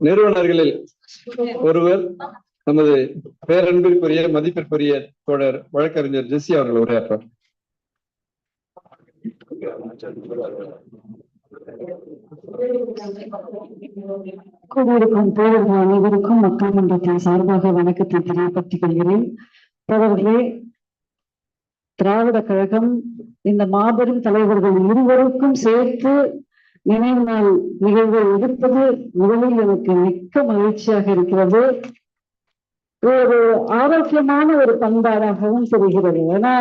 நிறுவனர்களில் ஒருவர் நமது பேரன்பிற்குரிய மதிப்பிற்குரிய தோழர் வழக்கறிஞர் ஜெஸ்ஸி அவர்கள் உரையாற்றார் கூடியிருக்கும் அனைவருக்கும் மக்கள் மன்றத்தின் சார்பாக வணக்கத்தை தெரியப்படுத்திக் கொள்கிறேன் தோழர்களே திராவிட கழகம் இந்த மாபெரும் தலைவர்கள் இருவருக்கும் சேர்த்து நினைவு நாள் நிகழ்வை எடுப்பது முதலில் எனக்கு மிக்க மகிழ்ச்சியாக இருக்கிறது. ஒரு ஆரோக்கியமான ஒரு பண்பாடாகவும் தெரிகிறது. ஏன்னா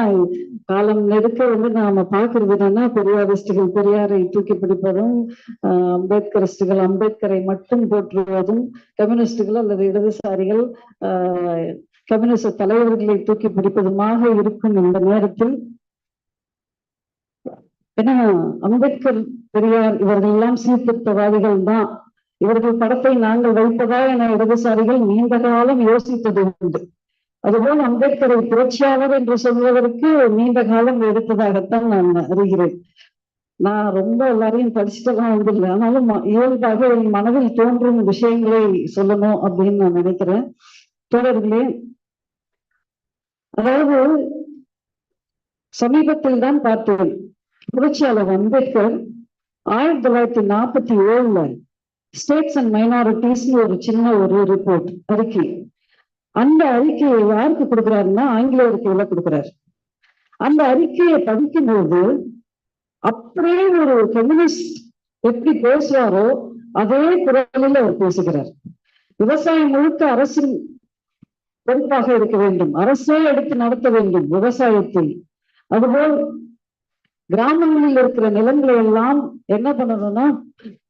காலம் நெருக்க வந்து நாம பாக்குறது என்னன்னா பெரியாரிஸ்டுகள் பெரியாரை தூக்கி பிடிப்பதும் ஆஹ் அம்பேத்கரிஸ்டுகள் அம்பேத்கரை மட்டும் போற்றுவதும் கம்யூனிஸ்டுகள் அல்லது இடதுசாரிகள் ஆஹ் கம்யூனிஸ்ட் தலைவர்களை தூக்கி பிடிப்பதுமாக இருக்கும் இந்த நேரத்தில். ஏன்னா அம்பேத்கர் பெரியார் இவர்கள் எல்லாம் சீர்திருத்தவாதிகள் தான் இவர்கள் படத்தை நாங்கள் வைப்பதா என இடதுசாரிகள் நீண்ட காலம் யோசித்தது உண்டு. அதுபோல் அம்பேத்கரை புரட்சியாளர் என்று சொல்வதற்கு நீண்ட காலம் எடுத்ததாகத்தான் நான் அறிகிறேன். நான் ரொம்ப எல்லாரையும் படிச்சுட்டெல்லாம் வந்தில்லை ஆனாலும் இயல்பாக என் மனதில் தோன்றும் விஷயங்களை சொல்லணும் அப்படின்னு நான் நினைக்கிறேன். தொடர்களே அதாவது சமீபத்தில் தான் பார்த்தேன். புரட்சியாளர் அம்பேத்கர் ஆயிரத்தி தொள்ளாயிரத்தி நாற்பத்தி ஏழுல ஸ்டேட்ஸ் அண்ட் மைனாரிட்டிஸ் ஒரு சின்ன ஒரு ரிப்போர்ட் அறிக்கை. அந்த அறிக்கையை யாருக்கு கொடுக்குறாருன்னா ஆங்கில அறிக்கையில கொடுக்குறாரு? அந்த அறிக்கையை படிக்கும்போது அப்படியே ஒரு கம்யூனிஸ்ட் எப்படி பேசுவாரோ அதே குரலில் அவர் பேசுகிறார். விவசாயம் முழுக்க அரசின் பொறுப்பாக இருக்க வேண்டும். அரசே எடுத்து நடத்த வேண்டும் விவசாயத்தை அதுபோல் கிராமங்களில் இருக்கிற நிலங்களை எல்லாம் என்ன பண்ணணும்னா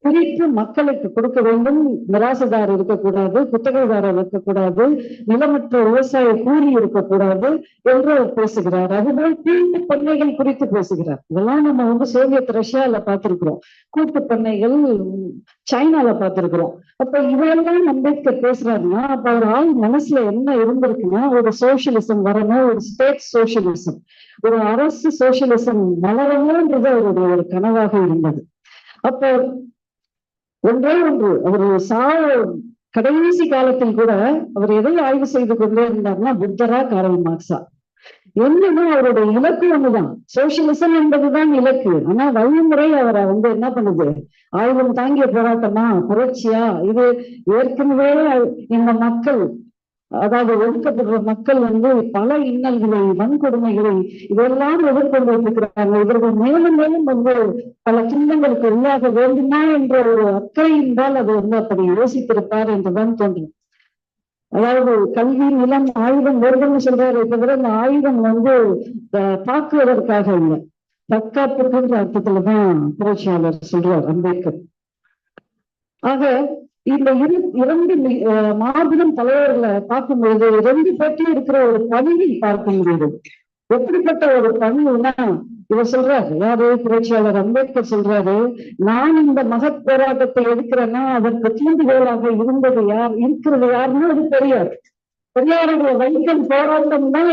குறிப்பு மக்களுக்கு கொடுக்க வேண்டும். மிராசுதார் இருக்கக்கூடாது குத்தகைதாரர் இருக்கக்கூடாது நிலமற்ற விவசாய கூலி இருக்கக்கூடாது என்று அவர் பேசுகிறார். அதுபோல் கூட்டு பண்ணைகள் குறித்து பேசுகிறார். இதெல்லாம் நம்ம வந்து சோவியத் ரஷ்யால பார்த்திருக்கிறோம். கூட்டு பண்ணைகள் சைனால பார்த்திருக்கிறோம். அப்ப இவையெல்லாம் அம்பேத்கர் பேசுறாருன்னா அப்ப ஒரு ஆள் மனசுல என்ன இருந்திருக்குன்னா ஒரு சோசியலிசம் வரணும் ஒரு ஸ்டேட் சோசியலிசம் ஒரு அரசு சோசியலிசம் மலரணும்ன்றது அவருடைய ஒரு கனவாக இருந்தது. அப்போ ஒன்றே ஒன்று அவர் சாய கடைசி காலத்தில் கூட அவர் எதை ஆய்வு செய்து கொண்டே இருந்தார்னா புத்தரா காரல் மார்க்ஸா. என்னன்னா அவருடைய இலக்கு ஒண்ணுதான். சோசியலிசம் என்பதுதான் இலக்கு. ஆனா வழிமுறை அவரை வந்து என்ன பண்ணுது? ஆயுதம் தாங்கிய போராட்டமா? புரட்சியா? இது ஏற்கனவே இந்த மக்கள் அதாவது ஒடுக்கப்படுற மக்கள் வந்து பல இன்னல்களை வன்கொடுமைகளை இதெல்லாம் எதிர்கொண்டு இருக்கிறாங்க இவர்கள் மேலும் மேலும் வந்து பல துன்பங்களுக்கு உள்ளாக வேண்டுமா என்ற ஒரு அக்கறையின்பால் அது வந்து அப்படி யோசித்திருப்பார் என்றுதான் தோன்றும். அதாவது கல்வி நிலம் ஆயுதம் வேண்டும்னு சொல்றாரு தவிர இந்த ஆயுதம் வந்து தாக்குவதற்காக இல்லை. தற்காப்புக்குன்ற அர்த்தத்துலதான் புரட்சியாளர் சொல்றார் அம்பேத்கர். ஆக இந்த இரு இரண்டு மாபெரும் தலைவர்களை பார்க்கும்பொழுது ரெண்டு பேர்ட்டையும் இருக்கிற ஒரு பணியை பார்க்க முடியுது. எப்படிப்பட்ட ஒரு பணிவுனா இவர் சொல்றாரு யாரு? புரட்சியாளர் அம்பேத்கர் சொல்றாரு நான் இந்த மகத் போராட்டத்தை எடுக்கிறேன்னா அதற்கு தூண்டுகோலாக இருந்தது யார்? இருக்கிறது யாருன்னா அது பெரியார். பெரியாருடைய வைக்கம் போராட்டம் தான்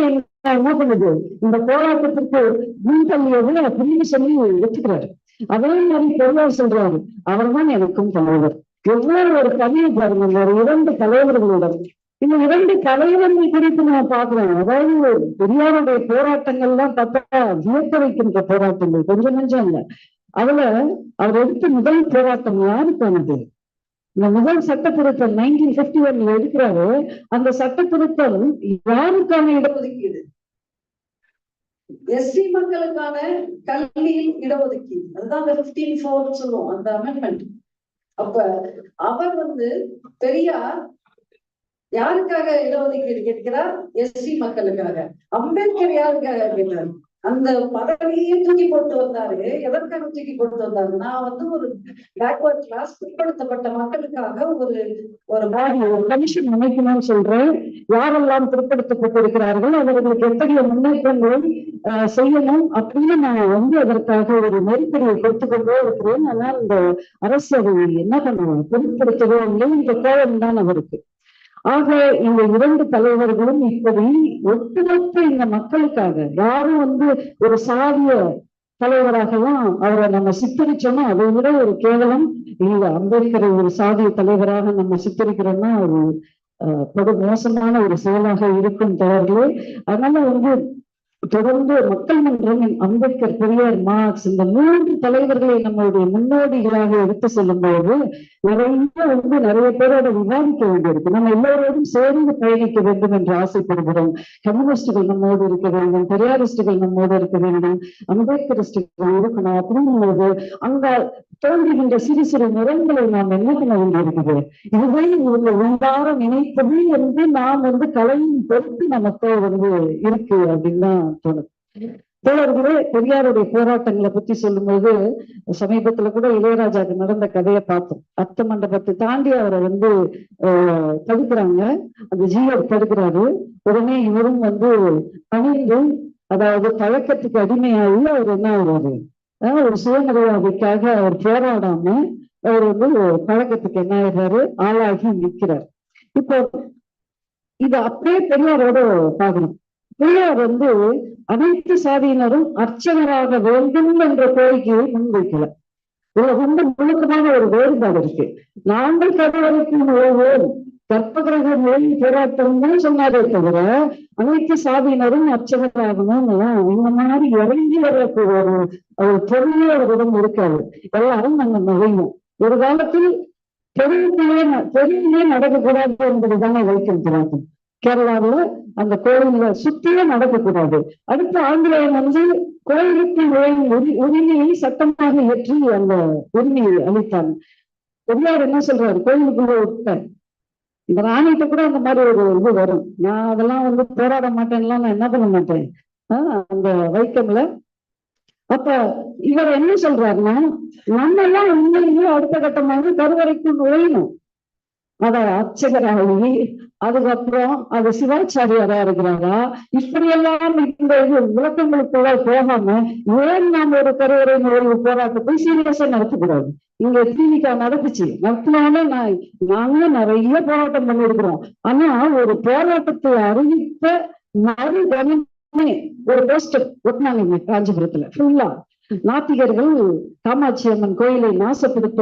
என்ன பண்ணுது? இந்த போராட்டத்திற்கு முன்தள்ளியது அப்படின்னு சொல்லி வச்சுக்கிறாரு அதே மாதிரி பெரியார் சொல்றாரு அவர்தான் எனக்கும் தலைவர். எவ்வளவு ஒரு கவியை பாருங்க ஒரு இரண்டு தலைவர்களுடன். இந்த இரண்டு தலைவர்கள் குறித்து நம்ம பாக்குறோம் அதாவது பெரியாருடைய போராட்டங்கள்லாம் பார்த்தா வியக்க வைக்கின்ற போராட்டங்கள். கொஞ்சம் கொஞ்சம் இல்ல. அதுல அவர் எடுத்த முதல் போராட்டம் யாருக்கானது இந்த முதல் சட்ட திருத்தம் நைன்டீன் பிப்டி ஒன்ல எடுக்கிறாரு. அந்த சட்ட திருத்தம் யாருக்கான இடஒதுக்கீடு? எஸ்சி மக்களுக்கான கல்வியில் இடஒதுக்கீடு. அதுதான் அந்த பிப்டீன் ஃபோர் சொல்லுவோம். அந்த அமெண்ட்மெண்ட் அப்ப அவர் வந்து பெரியார் யாருக்காக இடஒதுக்கீடு கேட்கிறார்? எஸ்சி மக்களுக்காக. அம்பேத்கர் யாருக்காக கேட்டார்? அந்த பதவியே தூக்கி போட்டு வந்தாரு. எதற்காக தூக்கி போட்டு வந்தாரு? நான் வந்து ஒரு பேக்வர்ட் கிளாஸ் பிற்படுத்தப்பட்ட மக்களுக்காக ஒரு ஒரு கமிஷன் அமைக்கணும்னு சொல்றேன். யாரெல்லாம் பிற்படுத்தப்பட்டிருக்கிறார்கள்? அவர்களுக்கு எத்தகைய முன்னேற்றங்களும் செய்யணும். அப்படின்னு நான் வந்து அதற்காக ஒரு நெருக்கடியை கொடுத்து கொண்டே இருக்கிறேன். ஆனால் இந்த அரசு அதை என்ன பண்ணுவோம் பொருட்படுத்தவோ இல்லை. இந்த கோபம் தான் அவருக்கு. ஆக இந்த இரண்டு தலைவர்களும் இப்படி ஒட்டுமொத்த இந்த மக்களுக்காக யாரும் வந்து ஒரு சாதிய தலைவராகவும் அவரை நம்ம சித்தரிச்சோம்னா அதை விட ஒரு கேவலம் இல்ல அம்பேத்கரை ஒரு சாதிய தலைவராக நம்ம சித்தரிக்கிறோம்னா ஒரு அஹ், படு மோசமான ஒரு செயலாக இருக்கும் தவறுகளே அதனால வந்து தொடர்ந்து மக்கள் மன்றம் அம்பேத்கர் பெரியார் மார்க்ஸ் இந்த மூன்று தலைவர்களை நம்மளுடைய முன்னோடிகளாக எடுத்து செல்லும் போது நிறைய வந்து நிறைய பேரோட விவாதிக்க வேண்டியிருக்கு. நம்ம எல்லோரோடும் சேர்ந்து பயணிக்க வேண்டும் என்று ஆசைப்படுகிறோம். கம்யூனிஸ்டுகள் நம்மோடு இருக்க வேண்டும் பெரியாரிஸ்டுகள் நம்மோடு இருக்க வேண்டும் அம்பேத்கரிஸ்டுகள் இருக்கணும் அப்படிங்கும்போது அங்க தோன்றுகின்ற சிறு சிறு நிறங்களை நாம் என்ன பண்ண வேண்டியிருக்குது? இதுவே இவங்க உள்ளார நினைப்பது என்று நாம் வந்து கலையின் பொறுத்து நமக்கு வந்து இருக்கு அப்படின்னு தான் தோணுது தோழர்களே பெரியாருடைய போராட்டங்களை பத்தி சொல்லும்போது சமீபத்துல கூட இளையராஜாக்கு நடந்த கதையை பார்த்தோம். அத்த மண்டபத்தை தாண்டி அவரை வந்து தடுக்கிறாங்க. அந்த ஜீவர் தடுக்கிறாரு. உடனே இவரும் வந்து பணிந்து அதாவது பழக்கத்துக்கு அடிமையாகி அவர் என்ன ஆகுறாரு ஆஹ் ஒரு சுயமரியாதைக்காக அவர் போராடாம அவர் வந்து பழக்கத்துக்கு என்ன ஆயிடுறாரு? ஆளாகி நிற்கிறார். இப்போ இது அப்படியே பெரியாரோட பார்க்கணும் பிள்ளையார் வந்து அனைத்து சாதியினரும் அர்ச்சகராக வேண்டும் என்ற கோரிக்கையை முன்வைக்கல. இதுல ரொம்ப முழுக்கமான ஒரு வேறுபாடு இருக்கு. நாங்கள் கடவுளுக்கு நுழைவோம். கற்பகிரக நோய் போராட்டம்னு சொன்னாரே தவிர அனைத்து சாதியினரும் அர்ச்சகராகணும் இந்த மாதிரி இறங்கி வர்றதுக்கு ஒரு ஒரு பொருளே அவரிடம் இருக்காது. எல்லாரும் நாங்க நுழைவோம். ஒரு காலத்தில் தெருவுக்குள்ளே ந- தெருவிலே நடக்கக்கூடாது என்பதுதானே வைத்திருக்கிறாங்க கேரளாவுல அந்த கோயில சுத்தியே நடக்கக்கூடாது. அடுத்து ஆங்கிலேயம் வந்து கோயிலுக்கு நுழையும் உரி- உரிமையை சட்டமாக ஏற்றி அந்த உரிமையை அளித்தான் பெரியார் என்ன சொல்றாரு? கோயிலுக்குள்ள விட்டார் இந்த ராணிகிட்ட கூட அந்த மாதிரி ஒரு இது வரும். நான் அதெல்லாம் வந்து போராட மாட்டேன்லாம் நான் என்ன பண்ண மாட்டேன்? ஆஹ் அந்த வைக்கம்ல. அப்ப இவர் என்ன சொல்றாருன்னா நம்ம எல்லாம் உண்மையிலேயே அடுத்த கட்டமாக கருவறைக்குள் நுழையணும். அத அர்ச்சகராகி அதுக்கப்புறம் அது சிவாச்சாரியாரா இருக்கிறாரா? இப்படியெல்லாம் இந்த இது விளக்கங்களுக்குள்ள போகாம ஏன் நாம் ஒரு கருவறை ஒரு போராட்டத்தை சீரியஸா நடத்தக்கூடாது? இங்க திமுக நடந்துச்சு. நடத்தினாலே நான் நாங்க நிறைய போராட்டம் பண்ணிருக்கிறோம் ஆனா ஒரு போராட்டத்தை அறிவித்த மறு கணமே ஒரு போஸ்டர் ஒட்டினாங்க காஞ்சிபுரத்துல ஃபுல்லா நாத்திகர்கள் காமாட்சி அம்மன் கோயிலை நாசப்படுத்த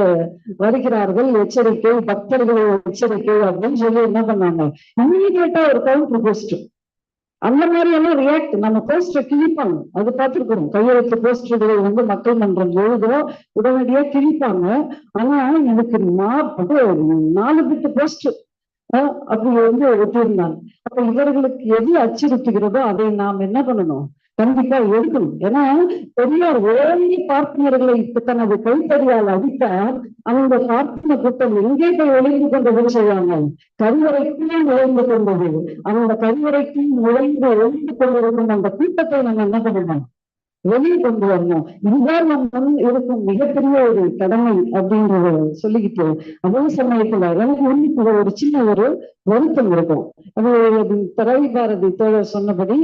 வருகிறார்கள். எச்சரிக்கை பக்தர்கள் எச்சரிக்கை அப்படின்னு சொல்லி என்ன பண்ணாங்க? இம்மீடியட்டா ஒரு கவுண்டர் போஸ்ட் அந்த மாதிரி எல்லாம் ரியாக்ட் நம்ம போஸ்டர் கிழிப்பாங்க அது பார்த்துருக்கோம் கையெழுத்து போஸ்டர்களை வந்து மக்கள் மன்றம் எழுதும் உடனடியா கிழிப்பாங்க ஆனா எனக்கு மா அது நாலு பிட்டு போஸ்ட் அப்படி வந்து ஒட்டியிருந்தாங்க. அப்ப இவர்களுக்கு எது அச்சுறுத்துகிறதோ அதை நாம் என்ன பண்ணணும்? கண்டிப்பா எழுதும் ஏன்னா பெரியார் ஓங்கி பார்ப்பனர்களை இப்ப தனது கைத்தறியால் அடித்தார். அந்த பார்ப்பன கூட்டம் எங்கே போய் ஒளிந்து கொண்டது செய்வாங்க கருவறைக்குள்ளே நுழைந்து கொண்டது. அந்த கருவறைக்கும் நுழைந்து ஒளிந்து கொண்டிருக்கும் அந்த கூட்டத்தை நம்ம என்ன பண்ணணும்? வெளியே கொண்டு வரணும். இதுதான் நம்ம இருக்கும் மிகப்பெரிய ஒரு கடமை அப்படின்றத சொல்லிக்கிட்டு அதே சமயத்துல எனக்கு இன்னைக்கு ஒரு சின்ன ஒரு வருத்தம் இருக்கும். அது தரவி பாரதி தோழர் சொன்னபடி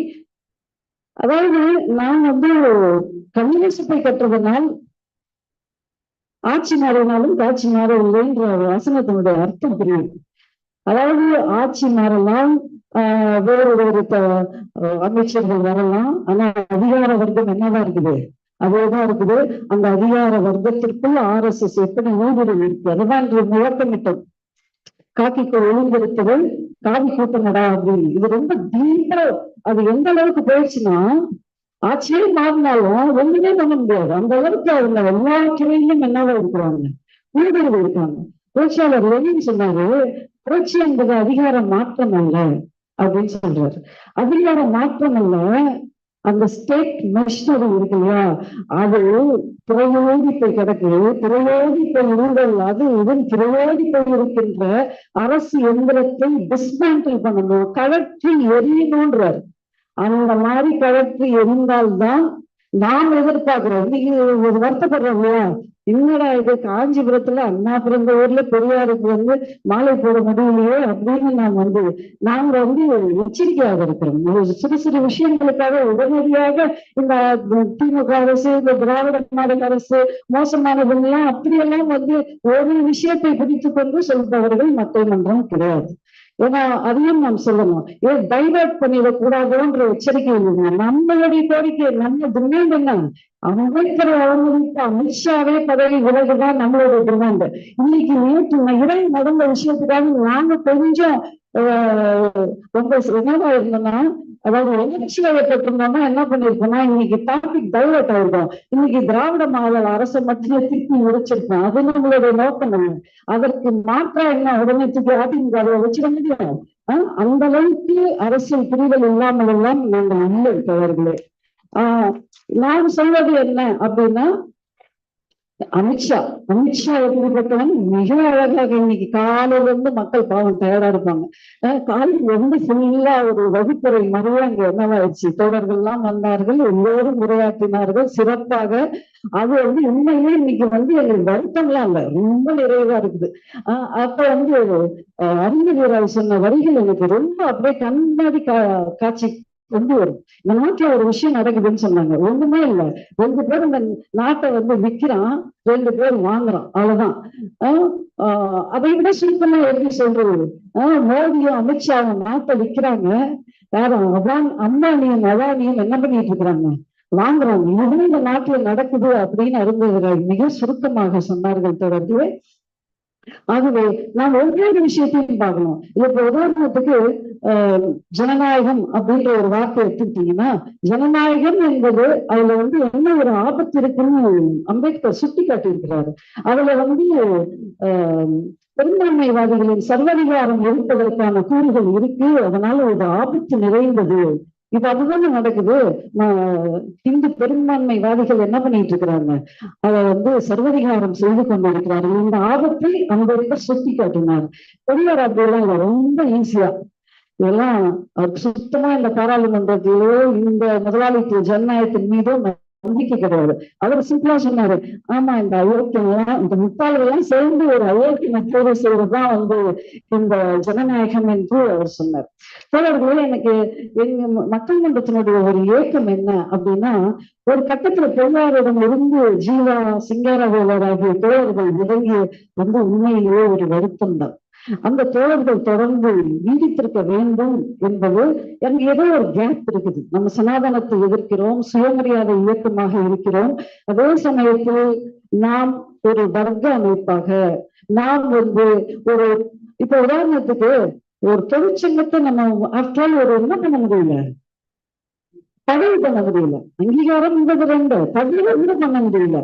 அதாவது நான் வந்து கம்யூனிசத்தை கற்றதனால் ஆட்சி மாறினாலும் காட்சி மாறவில்லைன்ற வசனத்தினுடைய அர்த்தம் புரியும் அதாவது ஆட்சி மாறலாம் ஆஹ் வேறு வேறு அமைச்சர்கள் வரலாம் ஆனா அதிகார வர்க்கம் என்னதான் இருக்குது? அதேதான் இருக்குது. அந்த அதிகார வர்க்கத்திற்குள் ஆர் எஸ் எஸ் எப்படி ஊடுருவி இருக்கு? அதுதான் இன்று முழக்கமிட்டோம் காக்கிக்கு ஒழுங்கிருத்தவள் காவி கூட்டங்கடா அப்படின்னு இது ரொம்ப டீப்பா அது எந்த அளவுக்கு போயிடுச்சுன்னா ஆட்சியே மாறினாலும் ஒண்ணுமே பண்ண முடியாது. அந்த அளவுக்கு அவங்க எல்லா துறையிலும் என்னவா இருக்கிறாங்க? ஊடுருவி இருக்காங்க. புரட்சியாளர் லெனின் சொன்னாரு? புரட்சி என்பது அதிகார மாற்றம் அல்ல அப்படின்னு சொல்றாரு. அதிகார மாற்றம் அல்ல அந்த ஸ்டேட் மிஷினரி இருக்கு இல்லையா? அது துறையோடி போய் கிடக்கு. துறையோடி போய் அது இதன் துறையோடி போய் இருக்கின்ற அரசு எந்திரத்தை டிஸ்மேண்டில் பண்ணணும். கழற்றி எரியணும்ன்றார் அந்த மாதிரி கழற்றி எரிந்தால்தான் நாம் எதிர்பார்க்கிறோம். நீங்க ஒரு வருத்தப்படுறோம் இல்லையா? என்னடா இது? காஞ்சிபுரத்துல அண்ணா பிறந்த ஊர்ல பெரியாருக்கு வந்து மாலை போட முடியலையே அப்படின்னு நாம் வந்து நாங்க வந்து எச்சரிக்கையாக இருக்கிறோம் ஒரு சிறு சிறு விஷயங்களுக்காக உடனடியாக இந்த திமுக அரசு இந்த திராவிட மாடல் அரசு மோசமானதுங்கெல்லாம் அப்படியெல்லாம் வந்து ஒரு விஷயத்தை பிடித்துக் கொண்டு சொல்பவர்கள் மக்கள் மன்றம் கிடையாது. ஏன்னா அதையும் நாம் சொல்லணும். ஏன் டைவர்ட் பண்ணிடக்கூடாதுன்ற எச்சரிக்கை இல்லைங்க நம்மளுடைய கோரிக்கை நம்ம டிமாண்ட் என்ன? அமைச்சர் அவங்க அமித்ஷாவே பதவி விலகுதான் நம்மளோட டிமாண்ட் இன்னைக்கு நேற்று இரவு நடந்த விஷயத்துக்காக நாங்க கொஞ்சம் ரொம்ப என்னவா இருந்தோம்னா அதாவது உணர்ச்சி இருந்தோம்னா என்ன பண்ணிருக்கோம்னா இன்னைக்கு டாபிக் டைவர்ட் ஆயிருக்கும். இன்னைக்கு திராவிட மாடல் அரசு மட்டுமே திருப்பி முடிச்சிருக்கோம் அது நம்மளுடைய நோக்கம் அதற்கு மாற்றா என்ன? உடனே திருப்பி அதிமுக அதை வச்சுக்க முடியும். ஆஹ் அந்த அளவுக்கு அரசியல் புரிதல் இல்லாமல் எல்லாம் நாங்கள் இல்லை ஆஹ் நான் சொல்வது என்ன அப்படின்னா அமித்ஷா அமித்ஷா எப்படிப்பட்டவன் மிக அழகாக இன்னைக்கு காலையில இருந்து மக்கள் பாவம் தயாரா இருப்பாங்க. ஆஹ் வந்து ஃபுல்லா ஒரு வகுப்பறை மறுவா அங்க என்னவாயிடுச்சு தோழர்கள் எல்லாம் வந்தார்கள் எல்லோரும் உரையாற்றினார்கள் சிறப்பாக. அது வந்து உண்மையிலே இன்னைக்கு வந்து எங்களுக்கு வருத்தம்லாம் இல்ல ரொம்ப நிறைவா இருக்குது. ஆஹ் அப்ப வந்து அறிஞர் சொன்ன வரிகள் எனக்கு ரொம்ப அப்படியே கண்ணாடி கா காட்சி கொண்டு வரும் இந்த நாட்டுல ஒரு விஷயம் நடக்குதுன்னு சொன்னாங்க. ஒண்ணுமே இல்ல. ரெண்டு பேர் இந்த நாட்டை வந்து விக்கிறான். ரெண்டு பேர் வாங்குறான். அவ்வளவுதான். ஆஹ் அதை விட சுருக்கமா எழுதி சொல்றது. ஆஹ் மோடியும் அமித்ஷாவும் நாட்டை விக்கிறாங்க. யாரும் அதான் அம்பானியும் அதானியும் என்ன பண்ணிட்டு இருக்கிறாங்க? வாங்குறாங்க. இதுதான் இந்த நாட்டுல நடக்குது அப்படின்னு அறிஞர்கள் மிக சுருக்கமாக சொன்னார்கள் தொடர்ந்து. ஆகவே நாம் ஒவ்வொரு விஷயத்தையும் பார்க்கணும். இப்ப உதாரணத்துக்கு ஆஹ் ஜனநாயகம் அப்படின்ற ஒரு வார்த்தை எடுத்துக்கிட்டீங்கன்னா ஜனநாயகம் என்பது அதுல வந்து என்ன ஒரு ஆபத்து இருக்குன்னு அம்பேத்கர் சுட்டி காட்டியிருக்கிறாரு அதுல வந்து ஆஹ் பெரும்பான்மைவாதிகளின் சர்வதிகாரம் இருப்பதற்கான கூறுகள் இருக்கு. அதனால ஒரு ஆபத்து நிறைந்தது. இப்ப அதுதானே நடக்குது. இந்து பெரும்பான்மைவாதிகள் என்ன பண்ணிட்டு இருக்கிறாங்க அதை வந்து சர்வதிகாரம் செய்து கொண்டிருக்கிறார்கள். இந்த ஆபத்தை அம்பேத்கர் சுத்தி காட்டினார். பெரியார் அப்படியெல்லாம் இல்லை ரொம்ப ஈஸியா இதெல்லாம் சுத்தமா இந்த பாராளுமன்றத்திலோ இந்த முதலாளித்துவ ஜனநாயகத்தின் மீதோ நம்பிக்கை கிடையாது அவர் சிம்பிளா சொன்னாரு ஆமா இந்த அயோக்கியெல்லாம் இந்த முட்டாள்கள் சேர்ந்து ஒரு அயோக்கிய தேர்வு செய்யறதுதான் வந்து இந்த ஜனநாயகம் என்று அவர் சொன்னார். தோழர்களே எனக்கு எங்க மக்கள் மன்றத்தினுடைய ஒரு ஏக்கம் என்ன அப்படின்னா ஒரு கட்டத்துல பெரியாரிடம் இருந்து ஜீவா சிங்காரவேலர் ஆகிய தோழர்கள் விலகி வந்து உண்மையிலேயே ஒரு வருத்தம் தான். அந்த தோழர்கள் தொடர்ந்து நீடித்திருக்க வேண்டும் என்பது எனக்கு ஏதோ ஒரு கேப் இருக்குது. நம்ம சனாதனத்தை எதிர்க்கிறோம் சுயமரியாதை இயக்கமாக இருக்கிறோம். அதே சமயத்தில் நாம் ஒரு வர்க்க அமைப்பாக நாம் வந்து ஒரு இப்ப உதாரணத்துக்கு ஒரு தொழிற்சங்கத்தை நம்ம ஆஃப்டர் ஒரு என்ன பண்ண முடியல? பதவி பண்ண முடியல. அங்கீகாரம் என்பது ரெண்டு. பதவி பண்ண முடியல?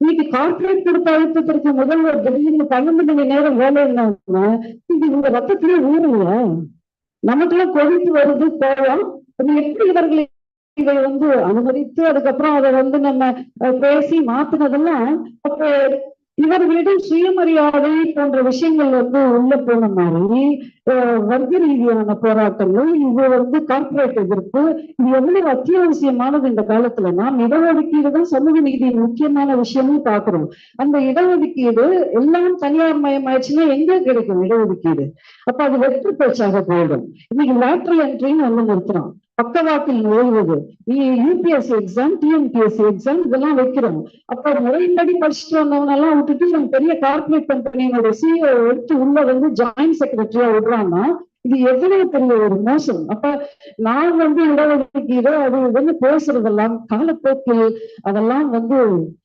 இன்னைக்கு கார்பரேட் கொடுத்த அழுத்தத்திற்கு முதல்வர் திடீர்னு பன்னெண்டு மணி நேரம் வேலை இல்லாம இது உங்க ரத்தத்திலே ஊருங்க. நமக்கெல்லாம் கொதித்து வருது போவோம் எப்படி இவர்களை இதை வந்து அனுமதித்து அதுக்கப்புறம் அதை வந்து நம்ம பேசி மாத்தினதெல்லாம் அப்ப இவர்களிடம் சுயமரியாதை போன்ற விஷயங்கள் வந்து உள்ள போன மாதிரி வர்க்க ரீதியான போராட்டங்கள் இது வந்து கார்பரேட் எதிர்ப்பு இது எவ்வளவு அத்தியாவசியமானது இந்த காலத்துல நாம் இடஒதுக்கீடு தான் சமூக நீதியின் முக்கியமான விஷயமும் பாக்குறோம் அந்த இடஒதுக்கீடு எல்லாம் தனியார் மயமாயிடுச்சுன்னா எங்க கிடைக்கும் இடஒதுக்கீடு? அப்ப அது வெற்றி பேச்சாக போயிடும். இன்னைக்கு லேட்ரல் என்ட்ரின்னு வந்து நிறுத்துறோம். பக்கவாக்கில் நுழைவது நீ யூபிஎஸ்சி எக்ஸாம் டிஎன்பிஎஸ்சி எக்ஸாம் இதெல்லாம் வைக்கிறோம். அப்ப முறையின்படி படிச்சுட்டு வந்தவங்க எல்லாம் விட்டுட்டு நம்ம பெரிய கார்பரேட் கம்பெனியோட சிஓ எடுத்து உள்ள வந்து ஜாயிண்ட் செக்ரட்டரியா விடுறாங்கன்னா இது எவ்வளவு பெரிய ஒரு மோசம். அப்ப நான் வந்து இடஒதுக்கீடு அது வந்து பேசுறதெல்லாம் காலப்போக்கில் அதெல்லாம் வந்து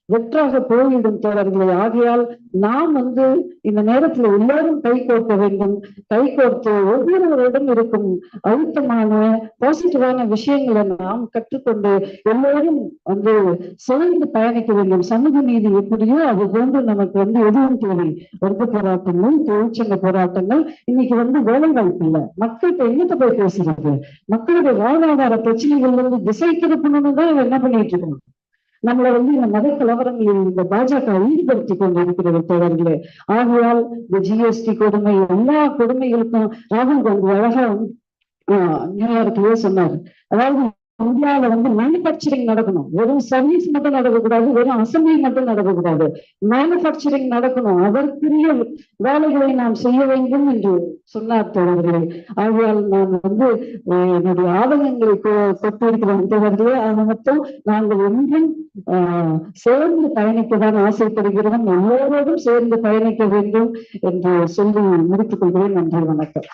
வெற்றாக போய்விடும் தோழர்களே. ஆகையால் நாம் வந்து இந்த நேரத்துல எல்லாரும் கை கோர்க்க வேண்டும். கை கோர்த்து ஒவ்வொருவரிடம் இருக்கும் அழுத்தமான பாசிட்டிவான விஷயங்களை நாம் கற்றுக்கொண்டு எல்லோரும் வந்து சேர்ந்து பயணிக்க வேண்டும். சமூக நீதி எப்படியோ அது போன்று நமக்கு வந்து எதுவும் தேவை வர்க்க போராட்டங்கள் தொழிற்சங்க போராட்டங்கள். இன்னைக்கு வந்து வேலை வாய்ப்பு இல்லை. மக்கள்கிட்ட என்னத்தை போய் பேசுறது? மக்களுடைய வாழ்வாதார பிரச்சனைகள் வந்து திசை திருப்பணும்னு தான் என்ன பண்ணிட்டு இருக்கணும் நம்மளை வந்து இந்த மத கலவரங்களில் இந்த பாஜக ஈடுபடுத்திக் கொண்டிருக்கிறது தோழர்களே. ஆகையால் இந்த ஜிஎஸ்டி கொடுமை எல்லா கொடுமைகளுக்கும் ராகுல் காந்தி அழகா ஆஹ் நியூயார்க்லயே சொன்னார். அதாவது இந்தியாவில வந்து மேனுபேக்சரிங் நடக்கணும். வெறும் சர்வீஸ் மட்டும் நடக்கக்கூடாது வெறும் அசம்பிளி மட்டும் நடக்கக்கூடாது. மேனுபேக்சரிங் நடக்கணும். அதற்குரிய வேலைகளை நாம் செய்ய வேண்டும் என்று சொன்னார் தோழர்களே. ஆகையால் நான் வந்து அஹ், என்னுடைய ஆதங்கங்களை கொட்டிருக்கிறோம் தோழர்களே அது மட்டும் நாங்கள் என்றும் ஆஹ் சேர்ந்து பயணிக்கதான் ஆசைப்படுகிறோம். எல்லோரோடும் சேர்ந்து பயணிக்க வேண்டும் என்று சொல்லி முடித்துக் கொள்கிறேன். நன்றி வணக்கம்.